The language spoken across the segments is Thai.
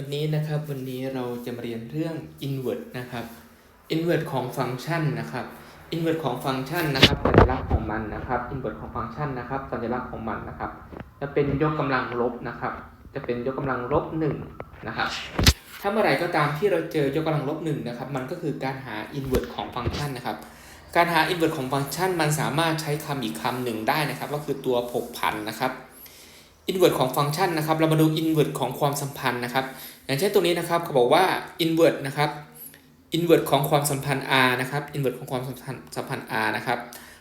วันนี้นะครับวันนี้เราจะมาเรียนเรื่อง invert นะครับ invert ของฟังก์ชันนะครับ invert ของฟังก์ชันนะครับสัญลักษณ์ของมันนะครับ invert ของฟังก์ชันนะครับสัญลักษณ์ของมันนะครับ จะเป็นยกกำลังลบนะครับ จะเป็นยกกำลังลบหนึ่งนะครับถ้าเมื่อไหร่ก็ตามที่เราเจอยกกำลังลบหนึ่งนะครับมันก็คือการหา invert ของฟังก์ชันนะครับการหา invert ของฟังก์ชันมันสามารถใช้คำอีกคำหนึ่งได้นะครับ ก็คือตัวผกผันนะครับ invert ของฟังก์ชันนะครับเรามาดู invert ของความสัมพันธ์นะครับ อย่างเช่นตัวนี้นะครับเขาบอกว่า invert นะครับ invert ของความสัมพันธ์ r นะครับ invert ของความสัมพันธ์สัมพันธ์ r นะครับ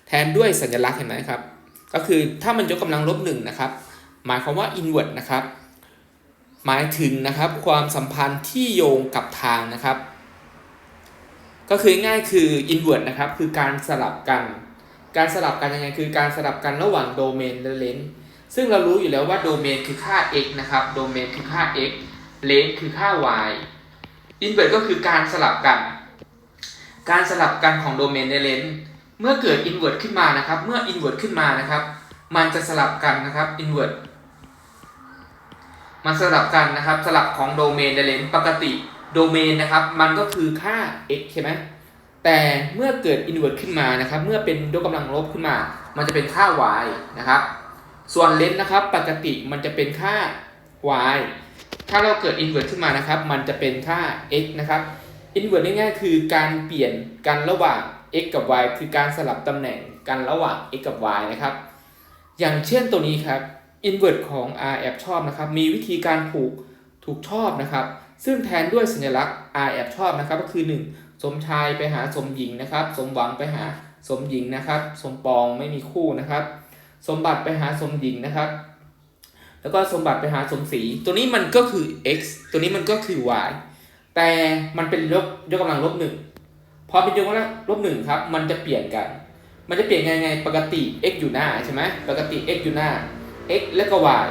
แทนด้วยสัญลักษณ์เห็นไหมครับ ก็คือถ้ามันยกกำลังลบหนึ่งนะครับหมายความว่า invert นะครับหมายถึงนะครับความสัมพันธ์ที่โยงกับทางนะครับ ก็คือง่ายคือ invert นะครับคือการสลับกัน การสลับกันยังไงคือการสลับกันระหว่างโดเมนและเลนส์ ซึ่งเรารู้อยู่แล้วว่าโดเมนคือค่า x นะครับ โดเมนคือค่า x เลนส์คือค่า y invert ก็คือการสลับกัน การสลับกันของโดเมนในเลนส์เมื่อเกิด invert ขึ้นมานะครับ เมื่อ invert ขึ้นมานะครับ มันจะสลับกันนะครับ invert มันสลับกันนะครับ สลับของโดเมนในเลนส์ปกติโดเมนนะครับ มันก็คือค่า x ใช่ไหมแต่เมื่อเกิด invert ขึ้นมานะครับ เมื่อเป็นยกกำลังลบขึ้นมา มันจะเป็นค่า y นะครับ ส่วนเลนส์นะครับปกติมันจะเป็นค่า y ถ้าเราเกิด invert ขึ้นมานะครับ มันจะเป็นค่า x นะครับ invert ง่ายๆคือการเปลี่ยนกันระหว่าง x กับ y คือการสลับตำแหน่งกันระหว่าง x กับ y นะครับ อย่างเช่นตัวนี้ครับ invert ของ r แอบชอบนะครับ มีวิธีการผูกถูกชอบนะครับ ซึ่งแทนด้วยสัญลักษณ์ r แอบชอบนะครับ ก็คือ 1 สมชายไปหาสมหญิงนะครับ สมหวังไปหาสมหญิงนะครับ สมปองไม่มีคู่นะครับ สมบัติไปหาสมหญิงนะครับ แล้วก็สมบัติไปหาสมศรีตัวนี้มันก็คือ x ตัวนี้มันก็คือ y แต่มันเป็นยกยกกำลังลบหนึ่งพอเป็นยกกำลังลบหนึ่งครับ มันจะเปลี่ยนกัน มันจะเปลี่ยนไงไงปกติ x อยู่หน้าใช่ไหมปกติ x อยู่หน้า x แล้วก็ y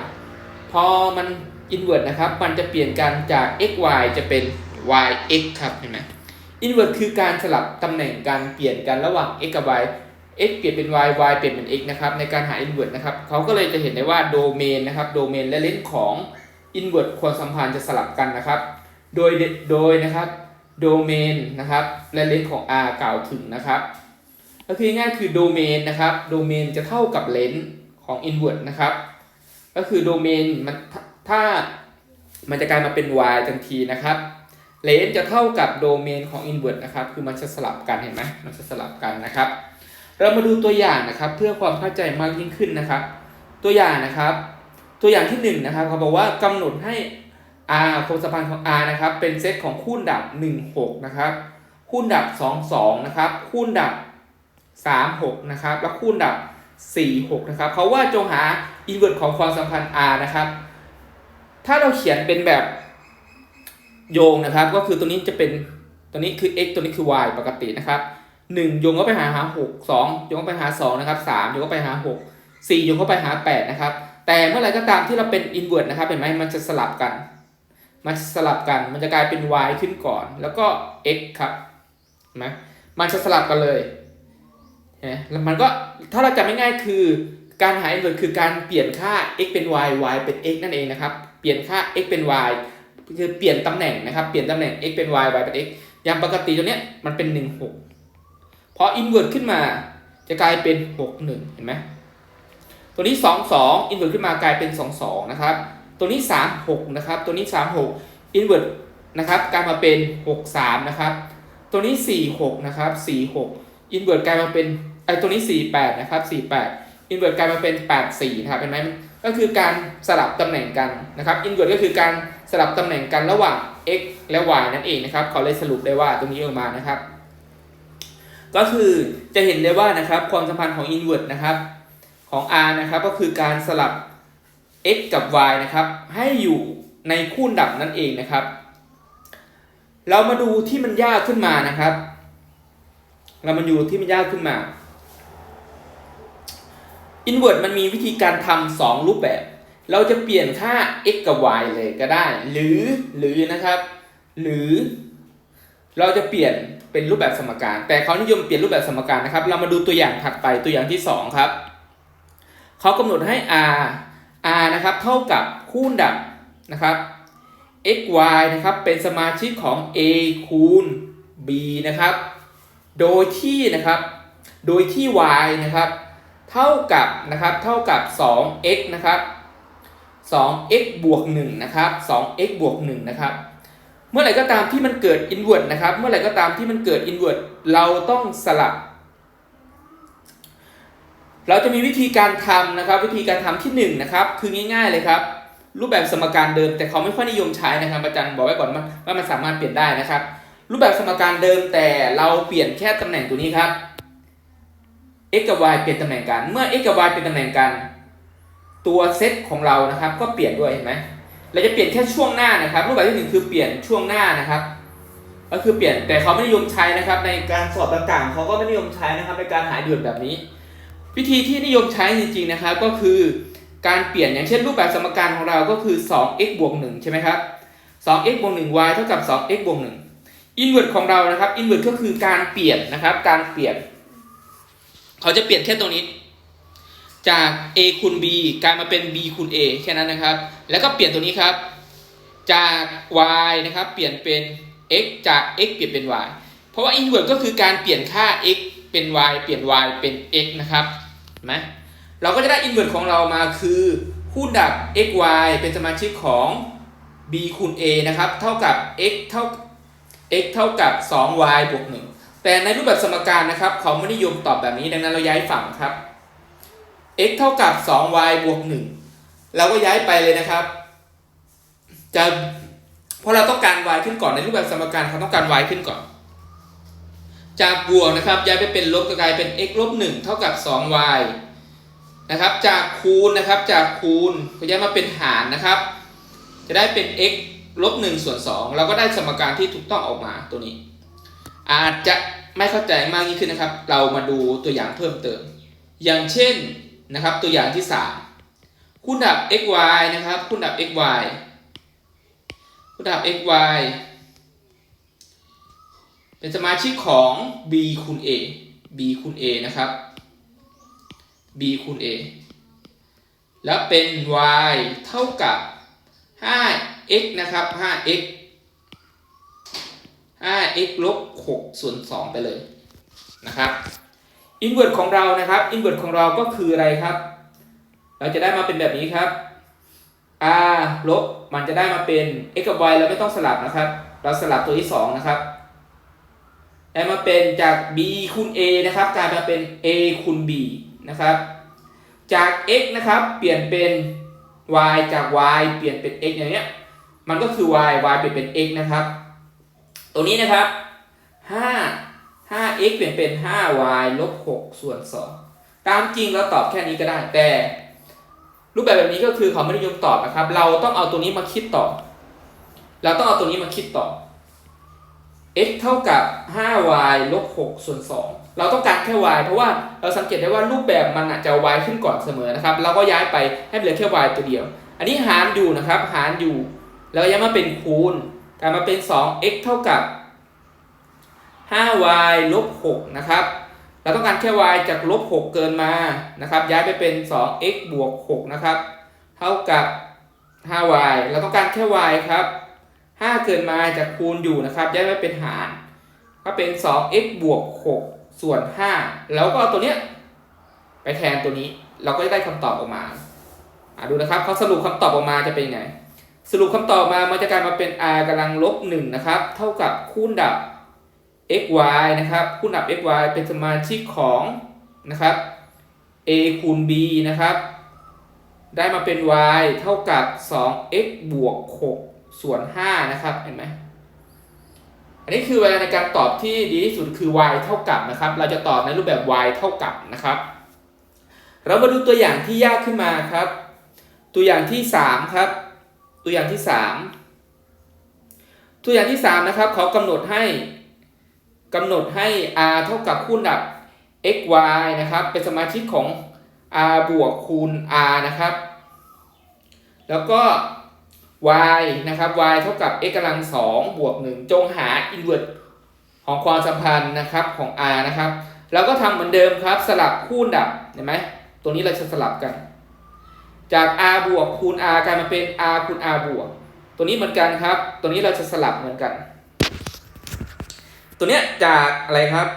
พอมัน invert นะครับ มันจะเปลี่ยนกันจาก x y จะเป็น y x ครับเห็นไหม invert คือการสลับตำแหน่งการเปลี่ยนกันระหว่าง x กับ y x เปลี่ยนเป็น y y เปลี่ยนเป็น x นะครับในการหา invert นะครับเขาก็เลยจะเห็นได้ว่าโดเมนนะครับโดเมนและเลนส์ของ invert ความสัมพันธ์จะสลับกันนะครับ โดยโดยนะครับโดเมนนะครับและเลนส์ของ r กล่าวถึงนะครับก็คือง่ายคือโดเมนนะครับโดเมนจะเท่ากับเลนส์ของ invert นะครับก็คือโดเมนมันถ้ามันจะกลายมาเป็น y ทันทีนะครับเลนส์จะเท่ากับโดเมนของ invert นะครับคือมันจะสลับกันเห็นไหมมันจะสลับกันนะครับ เรามาดูตัวอย่างนะครับ เพื่อความเข้าใจมากยิ่งขึ้นนะครับ ตัวอย่างนะครับ ตัวอย่างที่1นงนะครับเขาบอกว่ากำหนดให้ r โคสัมพันธ์ของ r นะครับ เป็นเซตของคูณดับ 1 6 นะครับ คูณดับ 2 2 นะครับ คูณดับ 3 6 นะครับ แล้วคูณดับ 4 6 นะครับเขาว่าจงหา invert ของความสัมพันธ์ r นะครับ ถ้าเราเขียนเป็นแบบโยงนะครับ ก็คือตัวนี้จะเป็นตัวนี้คือ x ตัวนี้คือ y ปกตินะครับ หนึ่งโยงเข้าไปหาหาหกสองโยงเข้าไปหาสองนะครับสามโยงเข้าไปหาหกสี่โยงเข้าไปหาแปดนะครับ แต่เมื่อไรก็ตามที่เราเป็น invert นะครับเห็นไหมมันจะสลับกัน มันสลับกันมันจะกลายเป็น y ขึ้นก่อน แล้วก็ x ครับเห็นไหมมันจะสลับกันเลยเนไหมแล้วมันก็ถ้าเราจำง่ายๆคือการหา invert คือการเปลี่ยนค่า x เป็น y y เป็น x นั่นเองนะครับ เปลี่ยนค่า x เป็น y คือเปลี่ยนตำแหน่งนะครับ เปลี่ยนตำแหน่ง x เป็น y y เป็น x อย่างปกติตัวเนี้ยมันเป็น 1 6 พอ invert ขึ้นมาจะกลายเป็น 6 1 เห็นไหมตัวนี้ 2 2 invert ขึ้นมากลายเป็น 2 2 นะครับ ตัวนี้ 3 6 นะครับ ตัวนี้ 3 6 invert นะครับกลายมาเป็น 6 3 นะครับ ตัวนี้ 4 6 นะครับ 4 6 invert กลายมาเป็นไอตัวนี้ 4 8 นะครับ 4 8 invert กลายมาเป็น 8 4 นะครับเห็นไหมก็คือการสลับตำแหน่งกันนะครับ invert ก็คือการสลับตำแหน่งกันระหว่าง x และ y นั่นเองนะครับเขาเลยสรุปได้ว่าตรงนี้ออกมานะครับ ก็คือจะเห็นได้ว่านะครับความสัมพันธ์ของ invert นะครับของ r นะครับก็คือการสลับ x กับ y นะครับให้อยู่ในคู่ดับนั่นเองนะครับ เรามาดูที่มันยากขึ้นมานะครับ เรามาดูที่มันยากขึ้นมา invert มันมีวิธีการทำสองรูปแบบ เราจะเปลี่ยนค่า x กับ y เลยก็ได้ หรือหรือนะครับ หรือเราจะเปลี่ยน เป็นรูปแบบสมการ แต่เขานิยมเปลี่ยนรูปแบบสมการนะครับ เรามาดูตัวอย่างถัดไปตัวอย่างที่ 2 ครับเขากำหนดให้ r r นะครับเท่ากับคูณดับนะครับ x y นะครับเป็นสมาชิกของ a คูณ b นะครับ โดยที่นะครับ โดยที่ y นะครับ เท่ากับนะครับเท่ากับ 2x นะครับ 2x บวก1นะครับ 2x บวก1นะครับ เมื่อไหร่ก็ตามที่มันเกิด inverse นะครับ เมื่อไหร่ก็ตามที่มันเกิด inverse เราต้องสลับ เราจะมีวิธีการทำนะครับ วิธีการทำที่หนึ่งนะครับคือง่าย ๆเลยครับ รูปแบบสมการเดิม แต่เขาไม่ค่อยนิยมใช้นะครับอาจารย์บอกไว้ก่อนว่าว่ามันสามารถเปลี่ยนได้นะครับ รูปแบบสมการเดิมแต่เราเปลี่ยนแค่ตำแหน่งตัวนี้ครับ x กับ y เปลี่ยนตำแหน่งกัน เมื่อ x กับ y เป็นตำแหน่งกัน ตัวเซตของเรานะครับ ก็เปลี่ยนด้วยเห็นไหม เราจะเปลี่ยนแค่ช่วงหน้านะครับ รูปแบบที่หนึ่งคือเปลี่ยนช่วงหน้านะครับ ก็คือเปลี่ยนแต่เขาไม่นิยมใช้นะครับ ในการสอบต่างๆเขาก็ไม่นิยมใช้นะครับ ในการหาด่วนแบบนี้ วิธีที่นิยมใช้จริงๆนะครับ ก็คือการเปลี่ยนอย่างเช่นรูปแบบสมการของเราก็คือ 2x บวก1ใช่ไหมครับ 2x บวก 1y เท่ากับ 2x บวก1 inverse ของเรานะครับ inverse ก็คือการเปลี่ยนนะครับ การเปลี่ยน เขาจะเปลี่ยนแค่ตรงนี้ จาก a คูณ b กลายมาเป็น b คูณ a แค่นั้นนะครับ แล้วก็เปลี่ยนตัวนี้ครับ จาก y นะครับ เปลี่ยนเป็น x จาก x เปลี่ยนเป็น y เพราะว่า inverse ก็คือการเปลี่ยนค่า x เป็น y เปลี่ยน y เป็น x นะครับนไหมเราก็จะได้ inverse ของเรามาคือคู่ดับ x y เป็นสมาชิกของ b คูณ a นะครับ เท่ากับ x เท่า x เท่ากับ 2y บวก 1 แต่ในรูปแบบสมการนะครับ เขาไม่นิยมตอบแบบนี้ ดังนั้นเราย้ายฝั่งครับ x เท่ากับ 2y บวก1เราก็ย้ายไปเลยนะครับ จะเพราะเราต้องการ y ขึ้นก่อนในรูปแบบสมการเขาต้องการ y ขึ้นก่อน จากบวกนะครับย้ายไปเป็นลบก็กลายเป็น x ลบ1เท่ากับ 2y นะครับ จากคูณนะครับจากคูณก็ย้ายมาเป็นหารนะครับ จะได้เป็น x ลบ1ส่วน2เราก็ได้สมการที่ถูกต้องออกมาตัวนี้ อาจจะไม่เข้าใจมากยิ่งขึ้นนะครับ เรามาดูตัวอย่างเพิ่มเติม อย่างเช่น นะครับตัวอย่างที่ 3คูณดับ x y นะครับคูณดับ x y คูณดับ x y เป็นสมาชิกของ b คูณ a b คูณ a นะครับ b คูณ a แล้วเป็น y เท่ากับ 5x นะครับ 5x 5x ลบ 6 ส่วน 2 ไปเลยนะครับ อินเวอร์ของเรานะครับอินเวอร์ของเราก็คืออะไรครับ เราจะได้มาเป็นแบบนี้ครับ r ลบมันจะได้มาเป็น x กับ y เราไม่ต้องสลับนะครับ เราสลับตัวที่ 2 นะครับ ได้มาเป็นจาก b คูณ a นะครับกลายมาเป็น a คูณ b นะครับ จาก x นะครับเปลี่ยนเป็น y จาก y เปลี่ยนเป็น x อย่างเงี้ย มันก็คือ y y เปลี่ยนเป็น x นะครับ ตัวนี้นะครับ5 5x เปลี่ยนเป็น 5y ลบ6ส่วน 2 ตามจริงเราตอบแค่นี้ก็ได้ แต่ รูปแบบแบบนี้ก็คือเขาไม่ได้ยมตอบนะครับ เราต้องเอาตัวนี้มาคิดต่อ เราต้องเอาตัวนี้มาคิดต่อ x เท่ากับ 5y ลบ6ส่วน 2 เราต้องการแค่ y เพราะว่าเราสังเกตได้ว่ารูปแบบมันจจะ y ขึ้นก่อนเสมอนะครับ เราก็ย้ายไปให้เหลือแค่ y ตัวเดียว อันนี้หารอยู่นะครับ หารอยู่ แล้วย้ายมาเป็นคูณกลายมาเป็น 2x เท่ากับ 5y ลบ6นะครับเราต้องการแค่ y จากลบ6เกินมานะครับ ย้ายไปเป็น 2x บวก6นะครับ เท่ากับ 5y เราต้องการแค่ y ครับ 5 เกินมาจากคูณอยู่นะครับ ย้ายไปเป็นหาร ก็เป็น 2x บวก6ส่วน 5 แล้วก็เอาตัวเนี้ยไปแทนตัวนี้ เราก็จะได้คำตอบออกมาดูนะครับเขาสรุปคำตอบออกมาจะเป็นยังไง สรุปคำตอบมามันจะกลายมาเป็น r กำลังลบ1นะครับ เท่ากับคูณดับ x y นะครับคูณดับ x y เป็นสมาชิกของนะครับ a คูณ b นะครับ ได้มาเป็น y เท่ากับ 2x บวก 6 ส่วน 5 นะครับเห็นไหมอันนี้คือเวลาในการตอบที่ดีที่สุดคือ y เท่ากับนะครับ เราจะตอบในรูปแบบ y เท่ากับนะครับ เรามาดูตัวอย่างที่ยากขึ้นมาครับ ตัวอย่างที่ 3 ครับ ตัวอย่างที่ 3 ตัวอย่างที่ 3 นะครับเขากำหนดให้ กำหนดให้ r เท่ากับคูณดับ x y นะครับ เป็นสมาชิกของ r บวกคูณ r นะครับ แล้วก็ y นะครับ y เท่ากับ x กำลัง2บวก1จงหา inverse ของความสัมพันธ์นะครับของ r นะครับเราก็ทำเหมือนเดิมครับสลับคูณดับเห็นไหมตัวนี้เราจะสลับกัน จาก r บวกคูณ r กลายมาเป็น r คูณ r บวก ตัวนี้เหมือนกันครับ ตัวนี้เราจะสลับเหมือนกัน ตัวเนี้ยจากอะไรครับ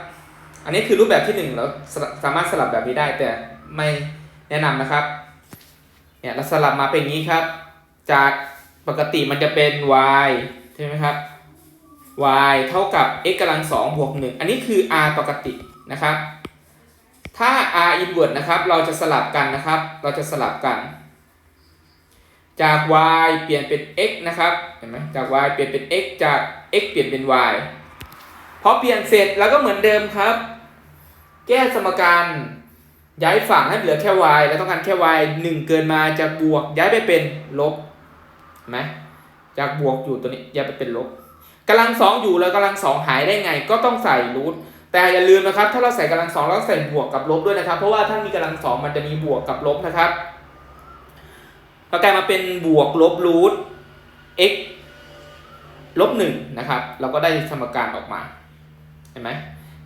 อันนี้คือรูปแบบที่หนึ่งเราสามารถสลับแบบนี้ได้แต่ไม่แนะนำนะครับ เนี่ยเราสลับมาเป็นอย่างนี้ครับ จากปกติมันจะเป็น y ใช่ไหมครับ y เท่ากับ x กำลังสองบวกหนึ่งอันนี้คือ r ปกตินะครับ ถ้า r inverse นะครับ เราจะสลับกันนะครับ เราจะสลับกัน จาก y เปลี่ยนเป็น x นะครับ เห็นไหมจาก y เปลี่ยนเป็น x จาก x เปลี่ยนเป็น y อเปลี่ยนเสร็จแล้วก็เหมือนเดิมครับ แก้สมการย้ายฝั่งให้เหลือแค่ y แล้วต้องการแค่ y 1 เกินมาจากบวกย้ายไปเป็นลบไหมจากบวกอยู่ตัวนี้ย้ายไปเป็นลบกำลังสองอยู่แล้วกำลังสองหายได้ไง ก็ต้องใส่รูทแต่อย่าลืมนะครับ ถ้าเราใส่กำลังสองเราต้องใส่บวกกับลบด้วยนะครับ เพราะว่าถ้ามีกำลังสองมันจะมีบวกกับลบนะครับก็กลายมาเป็นบวกลบรูท x ลบหนึ่งนะครับ เราก็ได้สมการออกมา ห็นไหม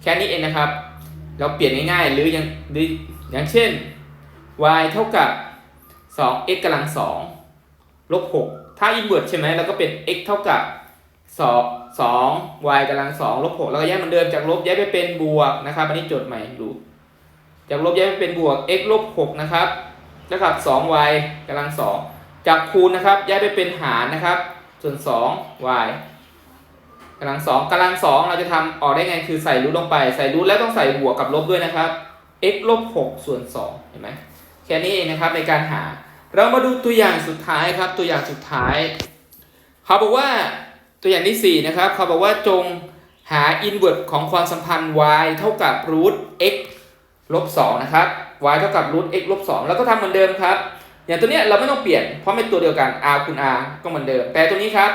แค่นี้เองนะครับ เราเปลี่ยนง่ายๆ หรืออย่างหรืออย่างเช่น y เท่ากับ 2x กำลัง2ลบ6ถ้า inverse ใช่ไหมเราก็เป็น x เท่ากับ2 2 y กำลัง2ลบ6แล้วก็ย้ายเหมือนเดิมจากลบย้ายไปเป็นบวกนะครับ อันนี้โจทย์ใหม่ดู จากลบย้ายไปเป็นบวก x ลบ6นะครับเท่ากับ 2y กำลัง2จากคูณนะครับย้ายไปเป็นหารนะครับ ส่วน 2y กำลังสองกำลังสองเราจะทำออกได้ไงคือใส่รูทลงไป ใส่รูทแล้วต้องใส่บวกกับลบด้วยนะครับ x ลบ6ส่วน2เห็นไหมแค่นี้เองนะครับในการหา เรามาดูตัวอย่างสุดท้ายครับ ตัวอย่างสุดท้าย เขาบอกว่าตัวอย่างที่ 4 นะครับ เขาบอกว่าจงหา inverse ของความสัมพันธ์ y เท่ากับ root x ลบ2นะครับ y เท่ากับ root x ลบ2แล้วก็ทำเหมือนเดิมครับ อย่างตัวเนี้ยเราไม่ต้องเปลี่ยนเพราะเป็นตัวเดียวกัน r คูณ r ก็เหมือนเดิม แต่ตัวนี้ครับ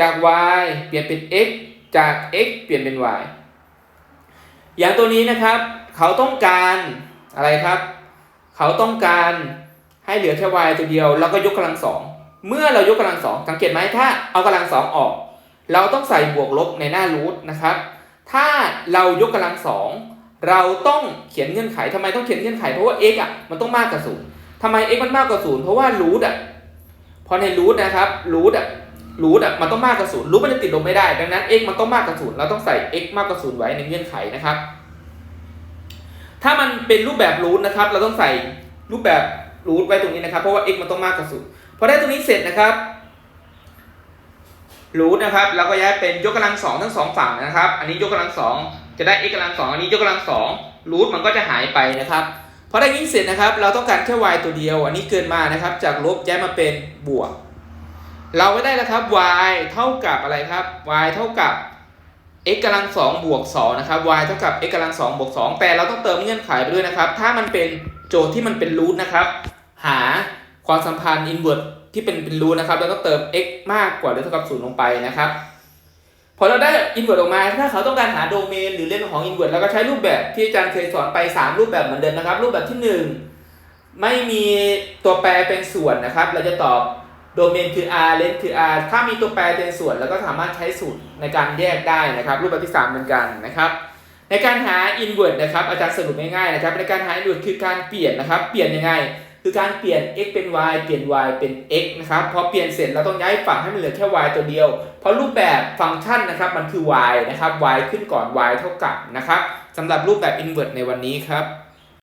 จาก y เปลี่ยนเป็น x จาก x เปลี่ยนเป็น y อย่างตัวนี้นะครับ เขาต้องการอะไรครับ เขาต้องการให้เหลือแค่ y ตัวเดียว แล้วก็ยกกำลังสองเมื่อเรายกกำลังสองสังเกตไหมถ้าเอากำลังสองออก เราต้องใส่บวกลบในหน้ารูทนะครับ ถ้าเรายกกำลังสองเราต้องเขียนเงื่อนไขทำไมต้องเขียนเงื่อนไขเพราะว่า x อะมันต้องมากกว่าศูนย์ทำไม x มันมากกว่าศูนย์เพราะว่ารูทอะพอในรูทนะครับรูทอะ รูทอะมันต้องมากกว่าศูนย์รูทมันจะติดลบไม่ได้ ดังนั้น x มันต้องมากกว่าศูนย์เราต้องใส่ x มากกว่าศูนย์ไว้ในเงื่อนไขนะครับ ถ้ามันเป็นรูปแบบรูทนะครับ เราต้องใส่รูปแบบรูทไว้ตรงนี้นะครับ เพราะว่า x มันต้องมากกว่าศูนย์พอได้ตรงนี้เสร็จนะครับรูทนะครับเราก็ย้ายเป็นยกกำลังสองทั้งสองฝั่งนะครับ อันนี้ยกกำลังสองจะได้ x กำลังสองอันนี้ยกกำลังสองรูทมันก็จะหายไปนะครับพอได้นี้เสร็จนะครับ เราต้องการแค่ y ตัวเดียว อันนี้เกินมานะครับ จากลบย้ายมาเป็นบวก เราก็ได้แล้วครับ y เท่ากับอะไรครับ y เท่ากับ x กำลังสองบวกสองนะครับ y เท่ากับ x กำลังสองบวกสองแต่เราต้องเติมเงื่อนไขไปด้วยนะครับ ถ้ามันเป็นโจทย์ที่มันเป็นรูทนะครับ หาความสัมพันธ์ inverse ที่เป็นเป็นรูทนะครับ เราต้องเติม x มากกว่าหรือเท่ากับศูนย์ลงไปนะครับพอเราได้ inverse ออกมา ถ้าเขาต้องการหาโดเมนหรือเรื่องของ inverse เราก็ใช้รูปแบบที่อาจารย์เคยสอนไป 3 รูปแบบเหมือนเดิมนะครับ รูปแบบที่ 1 ไม่มีตัวแปรเป็นส่วนนะครับ เราจะตอบ โดเมนคือ r เลนคือ r ถ้ามีตัวแปรเป็นส่วนแล้วก็สามารถใช้สูตรในการแยกได้นะครับ รูปแบบที่ 3 เหมือนกันนะครับในการหา inverse นะครับอาจารย์สรุปง่ายๆนะครับในการหา inverse คือการเปลี่ยนนะครับ เปลี่ยนยังไง คือการเปลี่ยน x เป็น y เปลี่ยน y เป็น x นะครับพอเปลี่ยนเสร็จเราต้องย้ายฝั่งให้มันเหลือแค่ y ตัวเดียว เพราะรูปแบบฟังก์ชันนะครับมันคือ y นะครับ y ขึ้นก่อน y เท่ากับนะครับสำหรับรูปแบบ inverse ในวันนี้ครับ